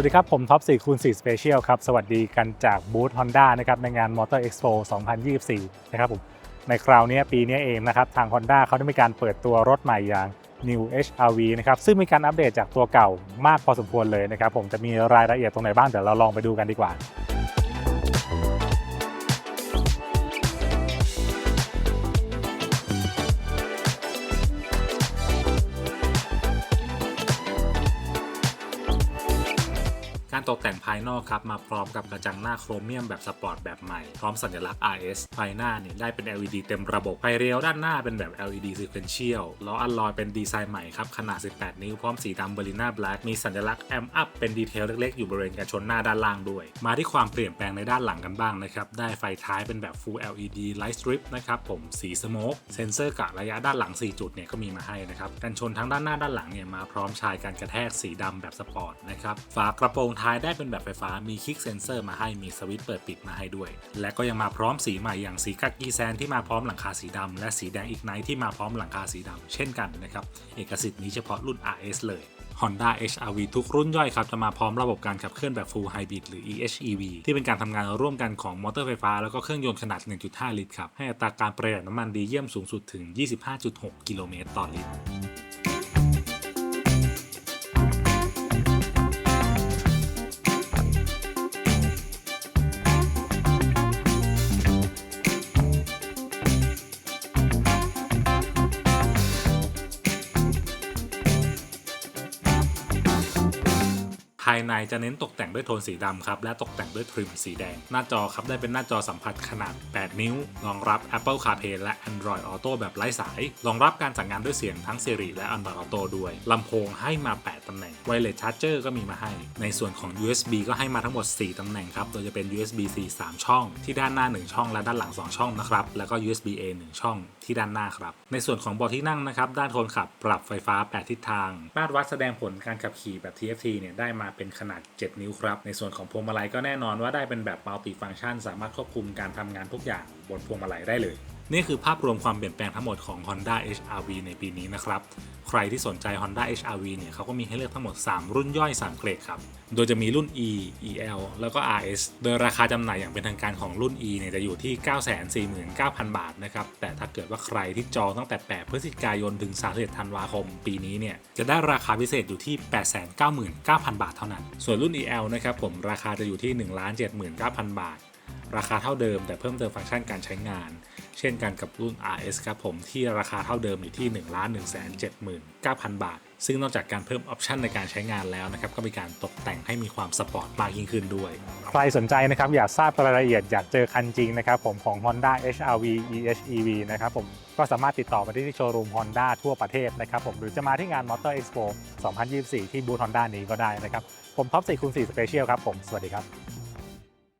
วัสดีครับ ผมท็อป4คูณ4 Special ครับ สวัสดีกันจากบูธ Honda นะครับในงาน Motor Expo 2024 นะครับผมในคราวนี้ปีนี้เองนะครับ ทาง Honda เขาได้มีการเปิดตัวรถใหม่อย่าง New HRV นะครับ ซึ่งมีการอัปเดตจากตัวเก่ามากพอสมควรเลยนะครับ ผมจะมีรายละเอียดตรงไหนบ้าง เดี๋ยวเราลองไปดูกันดีกว่า การตกแต่งภายนอกครับมาพร้อมกับกระจังหน้าโครเมียมแบบสปอร์ตแบบใหม่ พร้อมสัญลักษณ์ RS ไฟหน้าเนี่ยได้เป็น LED เต็มระบบไฟเรียวด้านหน้าเป็นแบบ LED sequential ล้ออัลลอยเป็นดีไซน์ใหม่ครับขนาด 18 นิ้วพร้อมสีดำเบอริน่าแบล็กมีสัญลักษณ์ M up เป็นดีเทลเล็กๆ อยู่บริเวณกันชนหน้าด้านล่างด้วย มาที่ความเปลี่ยนแปลงในด้านหลังกันบ้างนะครับได้ไฟท้ายเป็นแบบ Full LED Light Strip นะครับผมสีสโมกเซนเซอร์กะระยะด้านหลัง 4 จุดเนี่ยก็มีมาให้นะครับกันชนทั้งด้านหน้าด้านหลังเนี่ยมาพร้อมชายการกระแทกสีดำแบบสปอร์ตนะครับฝากระโปรงท้ายได้เป็นแบบไฟฟ้ามีคลิกเซนเซอร์มาให้มีสวิตช์เปิดปิดมาให้ด้วย และก็ยังมาพร้อมสีใหม่อย่างสีกักกีแซนที่มาพร้อมหลังคาสีดำและสีแดงอีกไนท์ที่มาพร้อมหลังคาสีดำเช่นกันนะครับเอกสิทธิ์นี้เฉพาะรุ่น RS เลย Honda HRV ทุกรุ่นย่อยครับ จะมาพร้อมระบบการขับเคลื่อนแบบ Full Hybrid หรือ EHEV ที่เป็นการทำงานร่วมกันของมอเตอร์ไฟฟ้า แล้วก็เครื่องยนต์ขนาด 1.5 ลิตรครับ ให้อัตราการประหยัดน้ำมันดีเยี่ยมสูงสุดถึง 25.6 กิโลเมตรต่อลิตร ภายในจะเน้นตกแต่งด้วยโทนสีดำครับ และตกแต่งด้วยทริมสีแดง หน้าจอครับได้เป็นหน้าจอสัมผัสขนาด 8 นิ้ว รองรับ Apple CarPlay และ Android Auto แบบไร้สาย รองรับการสั่งงานด้วยเสียงทั้ง Siri และ Android Auto ด้วยลำโพงให้มา 8ตำแหน่ง Wireless Charger ก็มีมาให้ ในส่วนของ USB ก็ให้มาทั้งหมด 4ตำแหน่งครับ โดยจะเป็น USB-C 3 ช่อง ที่ด้านหน้า 1 ช่อง และด้านหลัง 2 ช่องนะครับ แล้วก็ USB-A 1 ช่องที่ด้านหน้าครับ ในส่วนของเบาะที่นั่งนะครับ ด้านคนขับปรับไฟฟ้า 8 ทิศทางมาตรวัดแสดงผลการขับขี่แบบ TFT เนี่ยได้มาเป็นขนาด 7 นิ้วครับ ในส่วนของพวงมาลัยก็แน่นอนว่าได้เป็นแบบ multi function สามารถควบคุมการทำงานทุกอย่างบนพวงมาลัยได้เลย นี่คือภาพรวมความเปลี่ยนแปลงทั้งหมดของ Honda HRV ในปีนี้นะครับ ใครที่สนใจ Honda HRV เนี่ยเขาก็มีให้เลือกทั้งหมด 3 รุ่นย่อย 3 เกรดครับ โดยจะมีรุ่น E EL แล้วก็ RS โดยราคาจำหน่ายอย่างเป็นทางการของรุ่น E เนี่ยจะอยู่ที่ 949,000 บาทนะครับ แต่ถ้าเกิดว่าใครที่จองตั้งแต่ 8 พฤศจิกายนถึง 31 ธันวาคม ปีนี้เนี่ยจะได้ราคาพิเศษอยู่ที่ 899,000 บาทเท่านั้น ส่วนรุ่น EL นะครับผมราคาจะอยู่ที่ 179,000 บาท ราคาเท่าเดิม แต่เพิ่มเติมฟังก์ชันการใช้งาน เช่นกันกับรุ่น RS ครับผมที่ราคาเท่าเดิมอยู่ที่ 1 1 7 9 0 0 0 บาท ซึ่งนอกจากการเพิ่มออปชันในการใช้งานแล้วนะครับก็มีการตกแต่งให้มีความสปอร์ตมากยิ่งขึ้นด้วย ใครสนใจนะครับอยากทราบรายละเอียดอยากเจอคันจริงนะครับผมของ Honda HRV EHEV นะครับผมก็สามารถติดต่อมาที่โชว์รูม Honda ทั่วประเทศนะครับผมหรือจะมาที่งาน Motor Expo 2024 ที่บูธ Honda นี้ก็ได้นะครับผมท็อป4คูณ4 Special ครับผมสวัสดีครับ